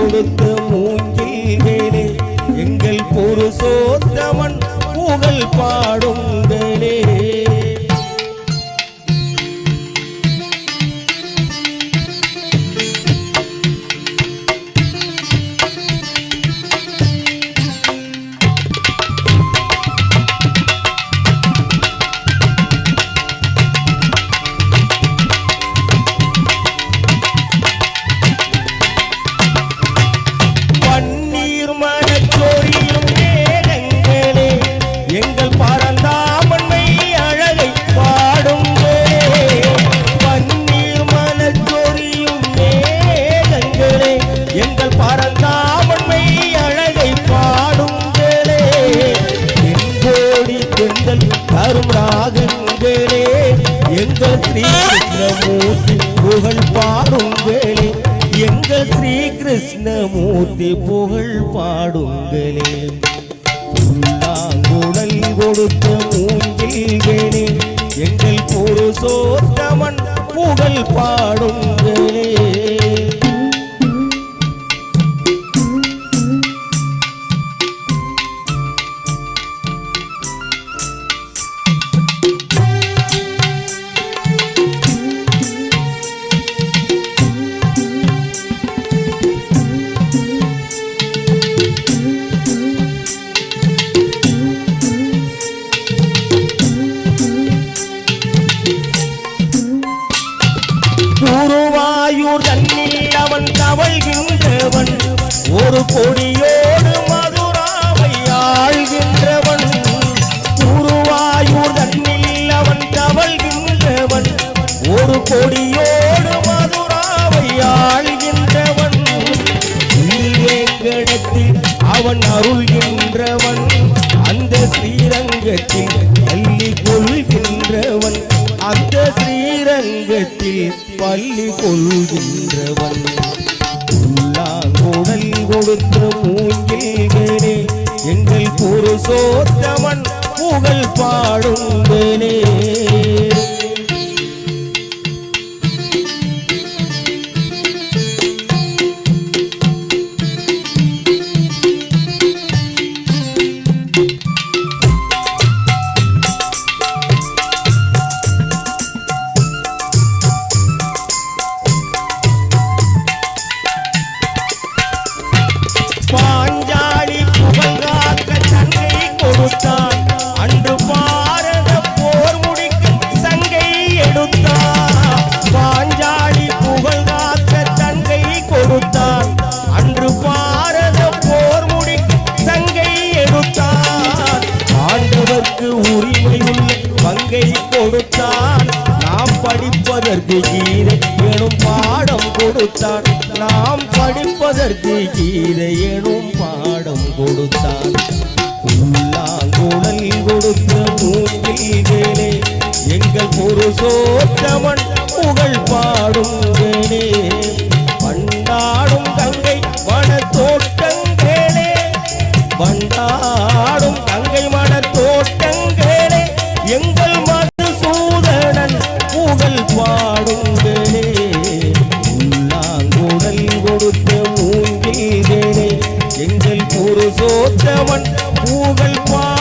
கொடுத்த மூங்கில்களே எங்கள் புருஷோத்தமன் புகழ் பாடும் தரும் ராகங்களே எங்கள் ஸ்ரீ கிருஷ்ணமூர்த்தி புகழ் பாடுங்களே எங்கள் ஸ்ரீ கிருஷ்ணமூர்த்தி புகழ் பாடுங்களே புல்லாங்குடல் கொடுத்த மூங்கில்களே எங்கள் புருஷோத்தமன் புகழ் பாடுங்களே தவழ்கின்றவன் ஒரு கொடியோடு மதுராவை ஆழ்கின்றவன். குருவாயூர் தன்னில் அவன் தவழ்கின்றவன். ஒரு கொடியோடு மதுராவை ஆழ்கின்றவன். ஸ்ரீவேங்கடத்தில் அவன் அருள்கின்றவன். அந்த ஸ்ரீரங்கத்தில் பள்ளி கொள்கின்றவன். அந்த ஸ்ரீரங்கத்தில் பள்ளி கொள்கின்றவன். உள்ளாங்குடல் கொடுத்த மூங்கில்களே எங்கள் புருஷோத்தமன் புகழ் பாடுங்களே படிப்பதற்கு கீதை எனும் பாடம் கொடுத்தார். நாம் படிப்பதற்கு கீதை எனும் பாடம் கொடுத்தார். உள்ளாங்குழல் கொடுத்த மூங்கில் வேலை எங்கள் ஒரு சோற்றவன் புகழ் பாடுங்களே கொடுத்த எங்கள் எங்கள் புருஷோத்தமன் பூகள் பா